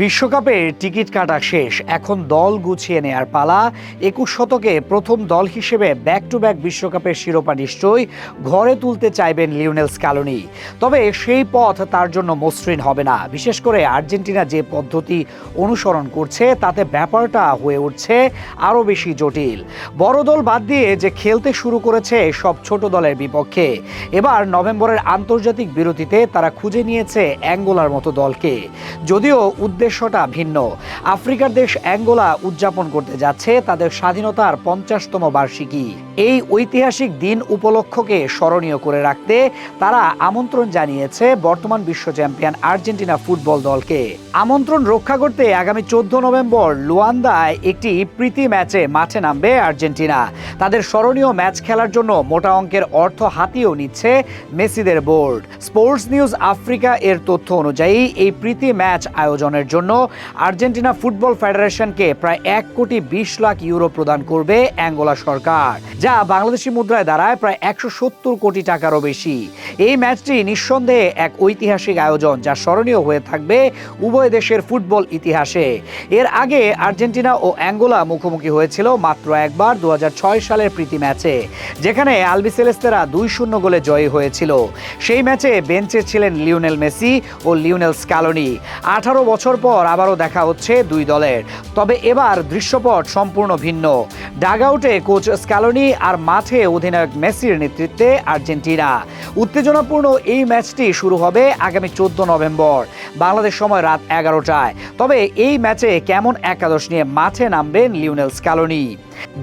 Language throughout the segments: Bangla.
বিশ্বকাপের টিকিট কাটা শেষ। এখন দল গুছিয়ে নেয়ার পালা। একুশ শতকে প্রথম দল হিসেবে ব্যাক টু ব্যাক বিশ্বকাপের শিরোপা নিশ্চয়ই ঘরে তুলতে চাইবেন লিওনেল স্ক্যালোনি তবে সেই পথ তার জন্য মসৃণ হবে না। বিশেষ করে আর্জেন্টিনা যে পদ্ধতি অনুসরণ করছে, তাতে ব্যাপারটা হয়ে উঠছে আরও বেশি জটিল। বড় দল বাদ দিয়ে যে খেলতে শুরু করেছে সব ছোট দলের বিপক্ষে। এবার নভেম্বরের আন্তর্জাতিক বিরতিতে তারা খুঁজে নিয়েছে অ্যাঙ্গোলার মতো দলকে। যদিও উদ্দেশ্যটা ভিন্ন। আফ্রিকার দেশ অ্যাঙ্গোলা উদযাপন করতে যাচ্ছে তাদের স্বাধীনতার পঞ্চাশতম বার্ষিকী। এই ঐতিহাসিক দিন উপলক্ষকে স্মরণীয় করে রাখতে তারা আমন্ত্রণ জানিয়েছে বর্তমান বিশ্ব চ্যাম্পিয়ন আর্জেন্টিনা ফুটবল দলকে। আমন্ত্রণ রক্ষা করতে আগামী চোদ্দ নভেম্বর লুয়ান্দায় একটি প্রীতি ম্যাচে মাঠে নামবে আর্জেন্টিনা। তাদের স্মরণীয় ম্যাচ খেলার জন্য মোটা অঙ্কের অর্থ হাতিয়েও নিচ্ছে মেসিদের বোর্ড। স্পোর্টস নিউজ আফ্রিকা এর তথ্য অনুযায়ী এই প্রীতি ম্যাচ আয়োজনের জন্য আর্জেন্টিনা ফুটবল ফেডারেশনকে প্রায় এক কোটি বিশ লাখ ইউরো প্রদান করবে অ্যাঙ্গোলা সরকার, যা বাংলাদেশি মুদ্রায় দাঁড়ায় প্রায় একশো সত্তর কোটি টাকারও বেশি। এই ম্যাচটি নিঃসন্দেহে এক ঐতিহাসিক আয়োজন, যা স্মরণীয় হয়ে থাকবে উভয় দেশের ফুটবল ইতিহাসে। এর আগে আর্জেন্টিনা ও অ্যাঙ্গোলা মুখোমুখি হয়েছিল মাত্র একবার দু হাজার ছয় সালের প্রীতি ম্যাচে, যেখানে আলবিসেলেস্তেরা দুই শূন্য গোলে জয়ী হয়েছিল। সেই ম্যাচে বেঞ্চে ছিলেন লিওনেল মেসি ও লিওনেল স্ক্যালোনি আঠারো বছর পর আবারও দেখা হচ্ছে দুই দলের। তবে এবার দৃশ্যপট সম্পূর্ণ ভিন্ন। ডাগআউটে কোচ স্ক্যালোনি আর মাঠে অধিনায়ক মেসির নেতৃত্বে আর্জেন্টিনা। উত্তেজনাপূর্ণ এই ম্যাচটি শুরু হবে আগামী চোদ্দ নভেম্বর। বাংলাদেশ সময় রাত এগারোটায়। তবে এই ম্যাচে কেমন একাদশ নিয়ে মাঠে নামবেন লিওনেল স্ক্যালোনি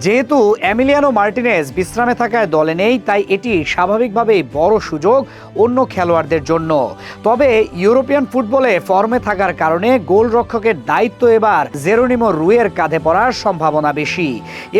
যেহেতু অ্যামিলিয়ানো মার্টিনেজ বিশ্রামে থাকায় দলে নেই, তাই এটি স্বাভাবিকভাবেই বড় সুযোগ অন্য খেলোয়াড়দের জন্য। তবে ইউরোপিয়ান ফুটবলে ফর্মে থাকার কারণে গোলরক্ষকের দায়িত্ব এবার জেরোনিমো রুয়ের কাঁধে পড়ার সম্ভাবনা বেশি।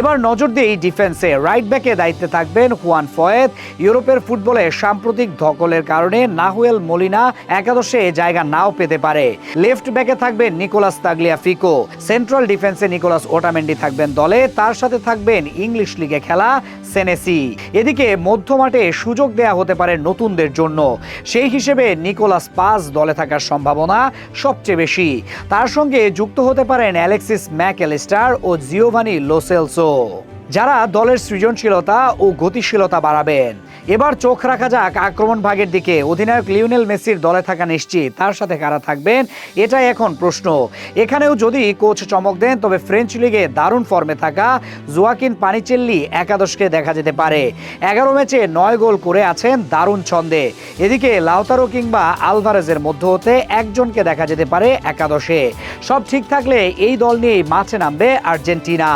এবার নজর দিয়েই ডিফেন্সে রাইট ব্যাকে দায়িত্বে থাকবেন হুয়ান ফয়েদ ইউরোপের ফুটবলে সাম্প্রতিক ধকলের কারণে নাহুয়েল মলিনা একাদশে জায়গা নাও পেতে পারে। লেফট ব্যাকে থাকবেন নিকোলাস তাগলিয়া ফিকো সেন্ট্রাল ডিফেন্সে নিকোলাস ওটামেন্ডি থাকবেন দলে। তার সাথে থাকবেন ইংলিশ লিগে খেলা সেনেসি এদিকে মধ্যমাঠে সুযোগ দেয়া হতে পারে নতুনদের জন্য। সেই হিসেবে নিকোলাস পাস দলে থাকার সম্ভাবনা সবচেয়ে বেশি। তার সঙ্গে যুক্ত হতে পারেন অ্যালেক্সিস ম্যাকঅ্যালিস্টার ও জিওভানি লোসেলসো যারা দলের সৃজনশীলতা ও গতিশীলতা বাড়াবেন। এবার চোখ রাখা যাক আক্রমণ ভাগের দিকে। অধিনায়ক লিওনেল মেসির দলে থাকা নিশ্চিত। তার সাথে কারা থাকবেন? এটাই এখন প্রশ্ন। এখানেও যদি কোচ চমক দেন, তবে ফ্রেঞ্চ লিগে দারুণ ফর্মে থাকা জোয়াকিন পানিচেল্লি একাদশকে দেখা যেতে পারে। এগারো ম্যাচে নয় গোল করে আছেন দারুণ ছন্দে। এদিকে লাউতারো কিংবা আলভারেজের মধ্য হতে একজনকে দেখা যেতে পারে একাদশে। সব ঠিক থাকলে এই দল নিয়েই মাঠে নামবে আর্জেন্টিনা।